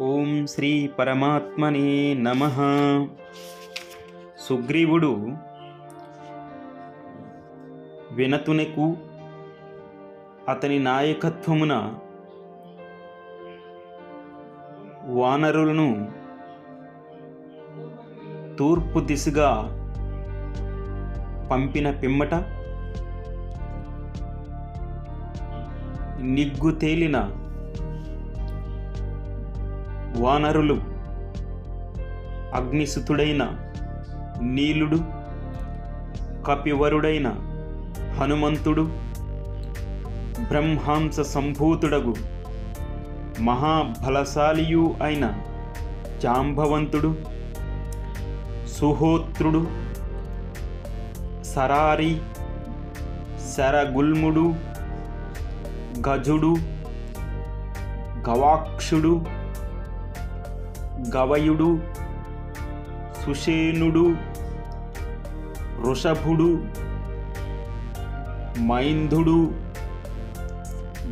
ఓం శ్రీ పరమాత్మనే నమ. సుగ్రీవుడు వినతునకు అతని నాయకత్వమున వానరులను తూర్పు దిశగా పంపిన పిమ్మట నిగ్గు తేలిన వానరులు అగ్నిసుతుడైన నీలుడు కపివరుడైన హనుమంతుడు బ్రహ్మాంస సంభూతుడగు మహాబలశాలియు అయిన జాంబవంతుడు సుహోత్రుడు సరారి శరగుల్ముడు గజుడు గవాక్షుడు గవయుడు సుషేనుడు వృషభుడు మైంధుడు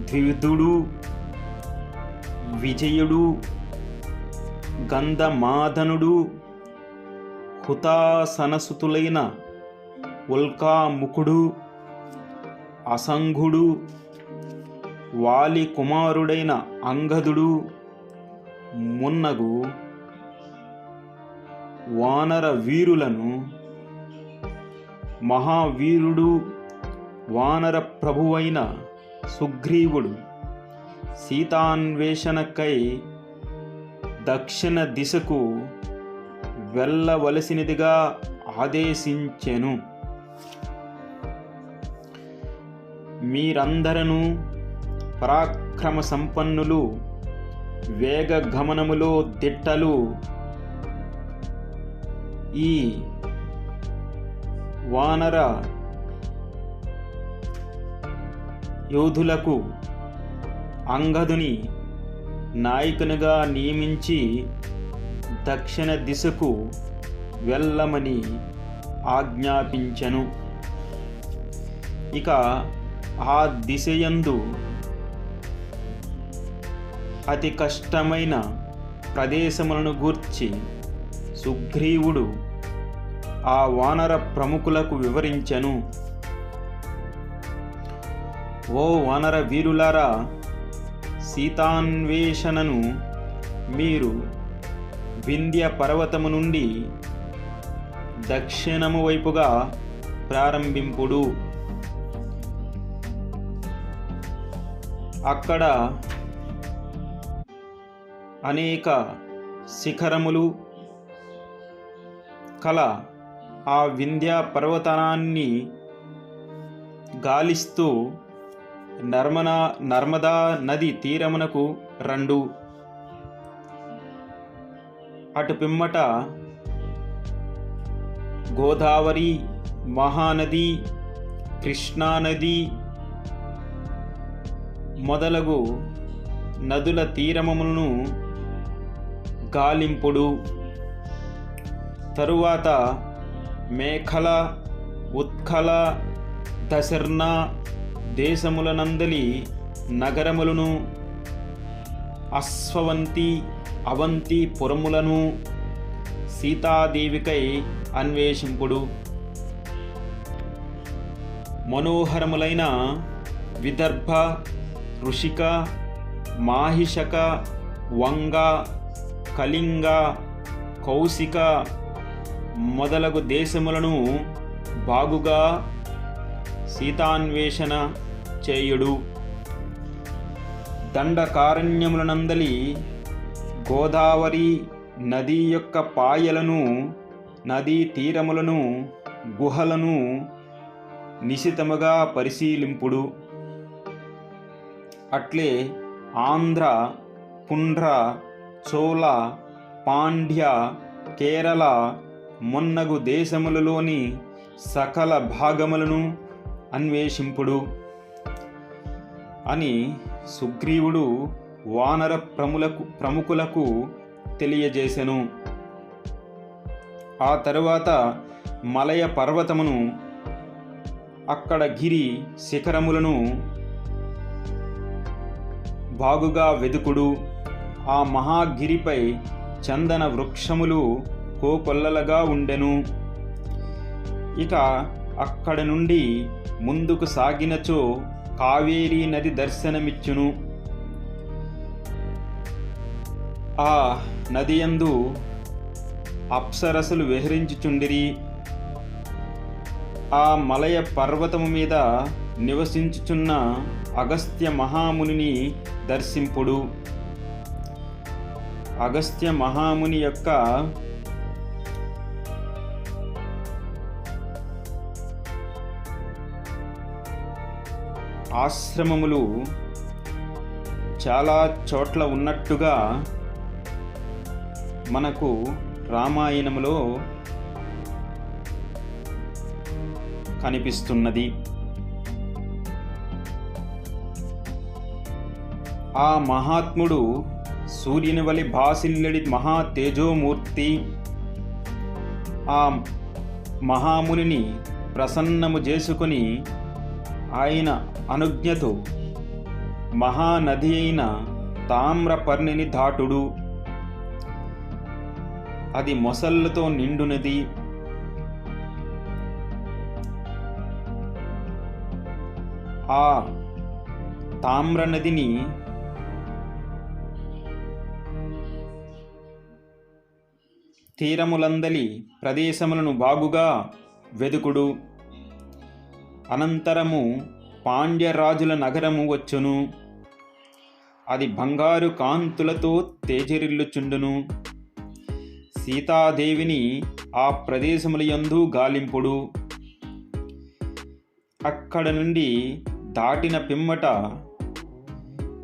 ద్విధుడు విజయుడు గంధమాదనుడు హుతాసనసుతులైన ఉల్కాముఖుడు అసంఘుడు వాలి కుమారుడైన అంగదుడు మున్నగు వానర వీరులను మహావీరుడు వానర ప్రభువైన సుగ్రీవుడు సీతాన్వేషణకై దక్షిణ దిశకు వెళ్ళవలసినదిగా ఆదేశించెను. మీరందరూ పరాక్రమ సంపన్నులు వేగ గమనములో దిట్టలు. ఈ వానర యోధులకు అంగదుని నాయకునిగా నియమించి దక్షిణ దిశకు వెళ్ళమని ఆజ్ఞాపించెను. ఇక ఆ దిశయందు అతి కష్టమైన ప్రదేశములను గూర్చి సుగ్రీవుడు ఆ వానర ప్రముఖులకు వివరించెను. ఓ వానర వీరులారా సీతాన్వేషణను మీరు వింధ్య పర్వతము నుండి దక్షిణము వైపుగా ప్రారంభింపుడు. అక్కడ అనేక శిఖరములు కల ఆ వింధ్యా పర్వతాన్ని గాలిస్తూ నర్మనా నర్మదా నది తీరమునకు రెండు. అటు పిమ్మట గోదావరి మహానది కృష్ణానది మొదలగు నదుల తీరమములను గాలింపుడు. తరువాత మేఖల ఉత్కల దశర్ణ దేశములనందలి నగరములను అశ్వవంతి అవంతి పురములను సీతాదేవికై అన్వేషింపుడు. మనోహరములైన విదర్భ ఋషిక మాహిషక వంగ కళింగ కౌశిక మొదలగు దేశములను బాగుగా సీతాన్వేషణ చేయుడు. దండకారణ్యములనందలి గోదావరి నది యొక్క పాయలను నదీ తీరములను గుహలను నిశితముగా పరిశీలింపుడు. అట్లే ఆంధ్ర పుండ్ర చోళ పాండ్య కేరళ మొన్నగు దేశములలోని సకల భాగములను అన్వేషింపుడు. అని సుగ్రీవుడు వానర ప్రములకు ప్రముఖులకు తెలియజేసెను. ఆ తరువాత మలయ పర్వతమును అక్కడ గిరి శిఖరములను బాగుగా వెదుకుడు. ఆ మహాగిరిపై చందన వృక్షములు కోకొల్లలుగా ఉండెను. ఇక అక్కడ నుండి ముందుకు సాగినచో కావేరీ నది దర్శనమిచ్చును. ఆ నదియందు అప్సరసులు విహరించుచుండిరి. ఆ మలయ పర్వతము మీద నివసించుచున్న అగస్త్య మహామునిని దర్శింపుడు. అగస్త్య మహాముని యొక్క ఆశ్రమములు చాలా చోట్ల ఉన్నట్టుగా మనకు రామాయణములో కనిపిస్తున్నది. ఆ మహాత్ముడు సూర్యుని వలి భాసిల్లడి మహా తేజోమూర్తి. ఆ మహామునిని ప్రసన్నము చేసుకుని ఆయన అనుజ్ఞతో మహానది అయిన తామ్రపర్ణిని దాటుడు. అది మొసళ్ళతో నిండునది. ఆ తామ్ర నదిని తీరములందలి ప్రదేశములను బాగుగా వెదుకుడు. అనంతరము పాండ్యరాజుల నగరము వచ్చును. అది బంగారు కాంతులతో తేజరిల్లుచుండును. సీతాదేవిని ఆ ప్రదేశముల యందు గాలింపుడు. అక్కడ నుండి దాటిన పిమ్మట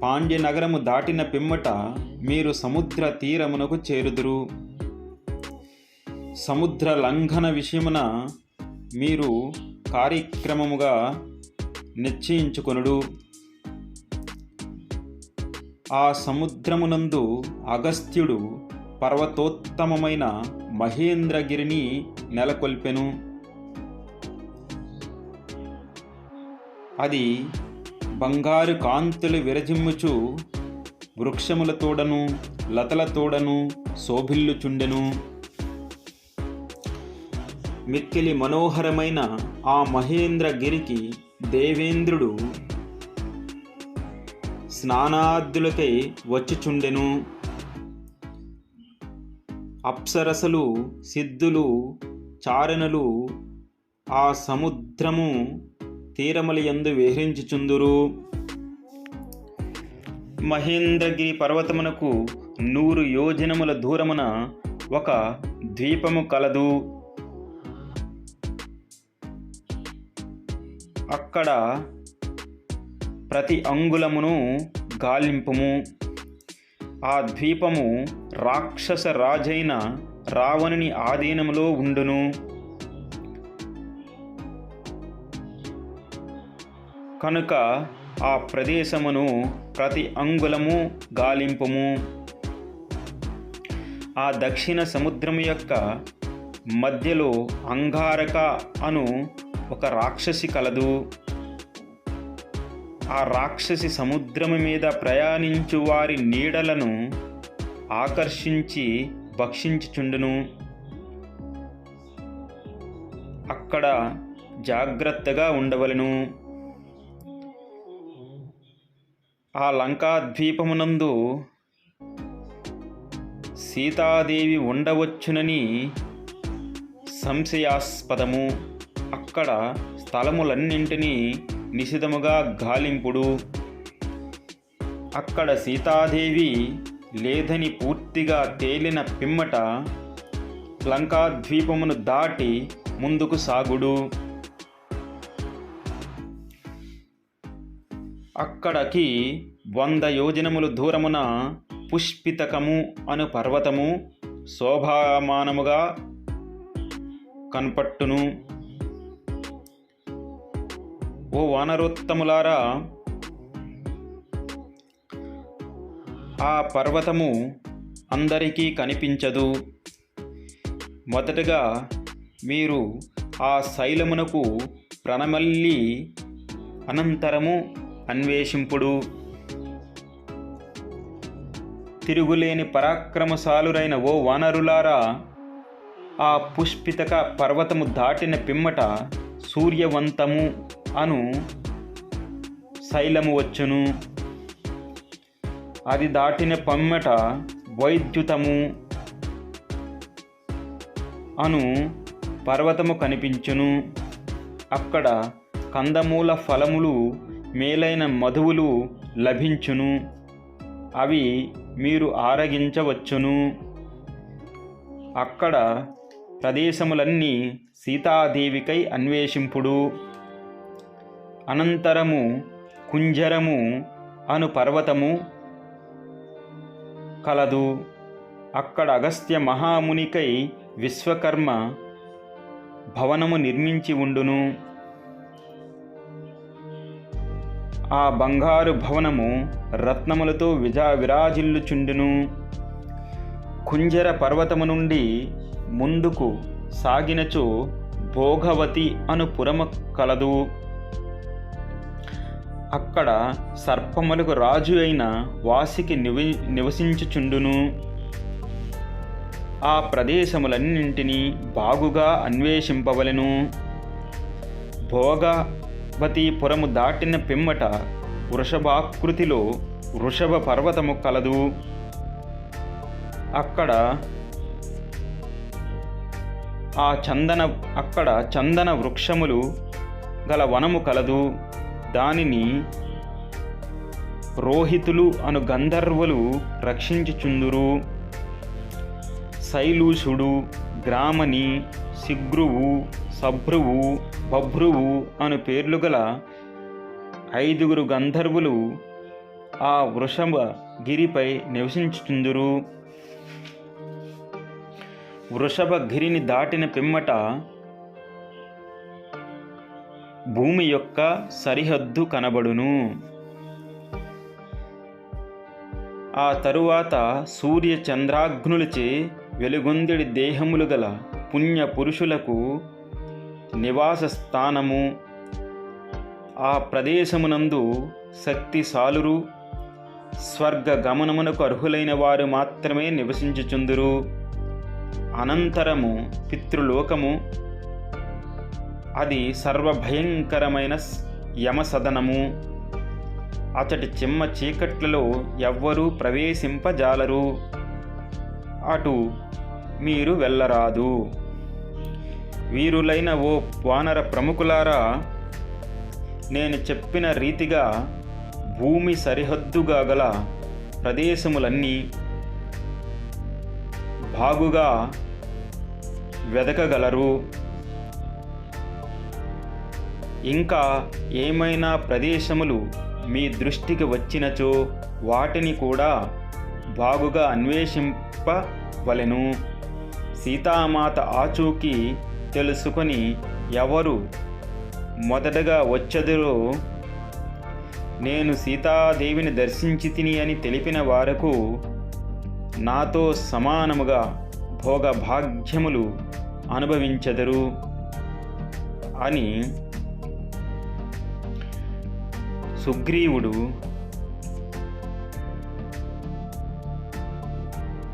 పాండ్యనగరము దాటిన పిమ్మట మీరు సముద్ర తీరమునకు చేరుదురు. సముద్ర లంఘన విషయమున మీరు కార్యక్రమముగా నిశ్చయించుకొనుడు. ఆ సముద్రమునందు అగస్త్యుడు పర్వతోత్తమమైన మహేంద్రగిరిని నెలకొల్పెను. అది బంగారు కాంతులు విరజిమ్ముచు వృక్షములతోడను లతలతోడను శోభిల్లుచుండెను. మిక్కిలి మనోహరమైన ఆ మహేంద్రగిరికి దేవేంద్రుడు స్నానార్థులకై వచ్చుచుండెను. అప్సరసలు సిద్ధులు చారణలు ఆ సముద్రము తీరమలయందు విహరించుచుందురు. మహేంద్రగిరి పర్వతమునకు నూరు యోజనముల దూరమున ఒక ద్వీపము కలదు. అక్కడ ప్రతి అంగుళమును గాలింపుము. ఆ ద్వీపము రాక్షస రాజైన రావణుని ఆధీనములో ఉండును. కనుక ఆ ప్రదేశమును ప్రతి అంగుళము గాలింపుము. ఆ దక్షిణ సముద్రము యొక్క మధ్యలో అంగారక అను ఒక రాక్షసి కలదు. ఆ రాక్షసి సముద్రము మీద ప్రయాణించు వారి నీడలను ఆకర్షించి భక్షించుచుండును. అక్కడ జాగ్రత్తగా ఉండవలను. ఆ లంకా ద్వీపమునందు సీతాదేవి ఉండవచ్చునని సంశయాస్పదము. అక్కడ స్థలములన్నింటినీ నిశితముగా గాలింపుడు అక్కడ సీతాదేవి లేదని పూర్తిగా తేలిన పిమ్మట లంకాద్వీపమును దాటి ముందుకు సాగుడు. అక్కడికి వంద యోజనములు దూరమున పుష్పితకము అను పర్వతము శోభామానముగా కనపట్టును. ఓ వానరోత్తములారా ఆ పర్వతము అందరికీ కనిపించదు. మొదటగా మీరు ఆ శైలమునకు ప్రణమల్లి అనంతరము అన్వేషింపుడు. తిరుగులేని పరాక్రమశాలురైన ఓ వానరులారా ఆ పుష్పితక పర్వతము దాటిన పిమ్మట సూర్యవంతము అను శైలము వచ్చును. అది దాటిన పమ్మెట వైద్యుతము అను పర్వతము కనిపించును. అక్కడ కందమూల ఫలములు మేలైన మధువులు లభించును. అవి మీరు ఆరగించవచ్చును. అక్కడ ప్రదేశములన్నీ సీతాదేవికై అన్వేషింపుడు. అనంతరము కుంజరము అను పర్వతము కలదు. అక్కడ అగస్త్య మహామునికై విశ్వకర్మ భవనము నిర్మించి ఉండును. ఆ బంగారు భవనము రత్నములతో విజా విరాజిల్లుచుండును కుంజర పర్వతము నుండి ముందుకు సాగినచో భోగవతి అను పురము కలదు. అక్కడ సర్పములకు రాజు అయిన వాసికి నివి నివసించుచుండును. ఆ ప్రదేశములన్నింటినీ బాగుగా అన్వేషింపవలెను. భోగవతీపురము దాటిన పిమ్మట వృషభాకృతిలో వృషభ పర్వతము కలదు. అక్కడ ఆ చందన అక్కడ చందన వృక్షములు గల వనము కలదు. దానిని రోహితులు అను గంధర్వులు రక్షించుచుందురు. శైలూషుడు గ్రామని శిగ్రువు సభ్రువు బభ్రువు అను పేర్లు గల ఐదుగురు గంధర్వులు ఆ వృషభ గిరిపై నివసించుచుందురు. వృషభ గిరిని దాటిన పిమ్మట భూమి యొక్క సరిహద్దు కనబడును. ఆ తరువాత సూర్య చంద్రాగ్నులచే వెలుగొందిడి దేహములు గల పుణ్య పురుషులకు నివాస స్థానము. ఆ ప్రదేశమునందు శక్తిశాలురు స్వర్గ గమనమునకు అర్హులైన వారు మాత్రమే నివసించుచుందురు. అనంతరము పితృలోకము అది సర్వభయంకరమైన స్- యమసదనము. అతడి చిమ్మ చీకట్లలో ఎవ్వరూ ప్రవేశింపజాలరు. అటు మీరు వెళ్ళరాదు. వీరులైన ఓ వానర ప్రముఖులారా నేను చెప్పిన రీతిగా భూమి సరిహద్దుగా గల ప్రదేశములన్నీ బాగుగా వెదకగలరు. ఇంకా ఏమైనా ప్రదేశములు మీ దృష్టికి వచ్చినచో వాటిని కూడా బాగుగా అన్వేషింపవలెను. సీతామాత ఆచూకీ తెలుసుకొని ఎవరు మొదటగా వచ్చెదరో నేను సీతాదేవిని దర్శించి తిని అని తెలిపిన వారకు నాతో సమానముగా భోగభాగ్యములు అనుభవించెదరు అని సుగ్రీవుడు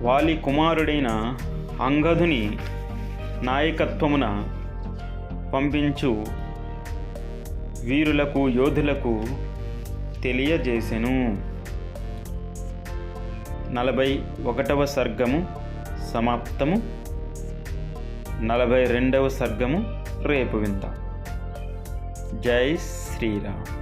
వాలి కుమారుడైన అంగదుని నాయకత్వమున పంపించు వీరులకు యోధులకు తెలియజేసెను. నలభై ఒకటవ సర్గము సమాప్తము. నలభై రెండవ సర్గము రేపు విందాం జై శ్రీరామ్.